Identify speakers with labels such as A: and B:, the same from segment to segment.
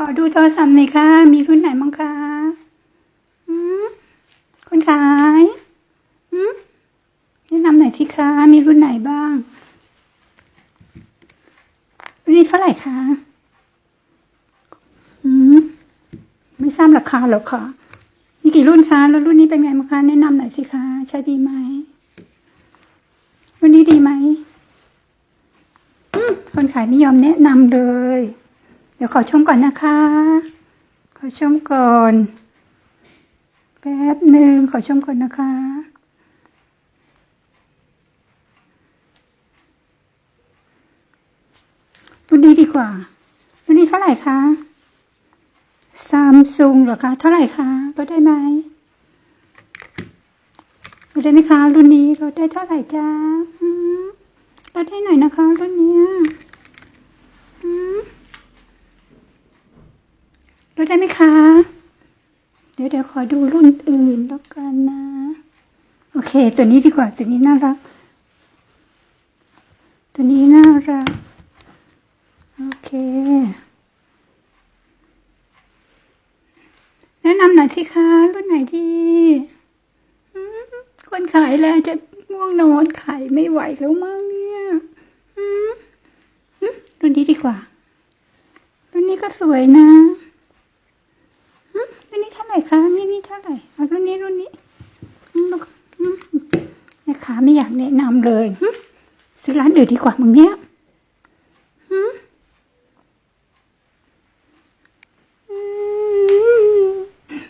A: ขอดูโทรศัพท์หน่อยค่ะ มีรุ่นไหนบ้างคะอืมคนขายอืมแนะนำหน่อยสิคะมีรุ่นไหนบ้างรุ่นนี้เท่าไหร่คะอืมไม่ทราบราคาหรอกค่ะมีกี่รุ่นคะแล้วรุ่นนี้เป็นไงบ้างคะแนะนำหน่อยสิคะใช้ดีไหมรุ่นนี้ดีไหมคนขายไม่ยอมแนะนำเลย เดี๋ยวขอชมก่อนนะคะ ขอชมก่อน แป๊บหนึ่งขอชมก่อนนะคะรุ่นนี้ดีกว่ารุ่นนี้เท่าไหร่คะซัมซุงเหรอคะ เท่าไหร่คะลดได้ไหมลดได้ไหมคะ รุ่นนี้ลดได้เท่าไหร่จ้าลดให้หน่อยนะคะ รุ่นเนี้ยอืม ลดได้ไหมคะ เดี๋ยวเดี๋ยวขอดูรุ่นอื่นแล้วกันนะ โอเค ตัวนี้ดีกว่า ตัวนี้น่ารัก ตัวนี้น่ารัก โอเค แนะนำหน่อยสิคะ รุ่นไหนดีคนขายแล้วจะง่วงนอนขายไม่ไหวแล้วมั้งเนี่ยรุ่นนี้ดีกว่า รุ่นนี้ก็สวยนะอืมรุ่นนี้เท่าไหร่คะนี่นี่เท่าไหร่เอารุ่ นี้รุ่นนี้แม่ค้าไม่อยากแนะนำเลยซื้อร้านอื่นดีกว่ามึงเนี้ย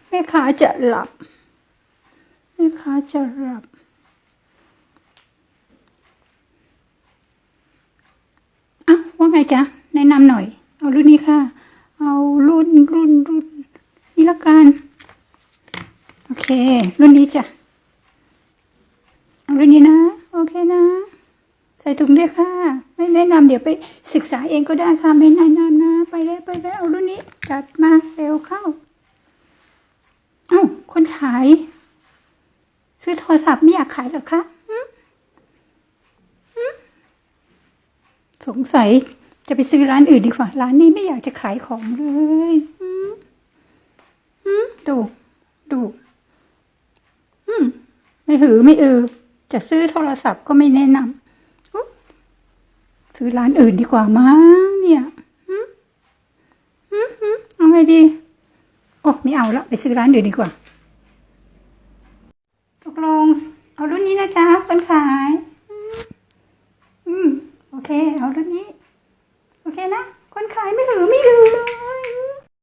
A: แม่ค้าจะหลับแม่ค้าจะหลับอะว่าไงจ๊ะแนะนำหน่อย เอารุ่นนี้ค่ะ เอารุ่นรุ่นรุ่นนี่ละกัน โอเค รุ่นนี้จ้ะรุ่นนี้นะ โอเคนะ ใส่ถุงด้วยค่ะ ไม่แนะนำเดี๋ยวไปศึกษาเองก็ได้ค่ะ ไม่แนะนำนะ ไปเลยไปเลยเอารุ่นนี้ จัดมาเร็วเข้า เอ้า คนขาย ซื้อโทรศัพท์ไม่อยากขายหรอคะสงสัยจะไปซื้อร้านอื่นดีกว่า ร้านนี้ไม่อยากจะขายของเลยดู หือไม่อือ จะซื้อโทรศัพท์ก็ไม่แนะนำซื้อร้านอื่นดีกว่ามั้งเนี่ยเอาไงดีโอ้ไม่เอาละไปซื้อร้านอื่นดีกว่าตกลง เอารุ่นนี้นะจ๊ะคนขาย อืมโอเค เอารุ่นนี้ โอเคนะ คนขายไม่หือไม่หือ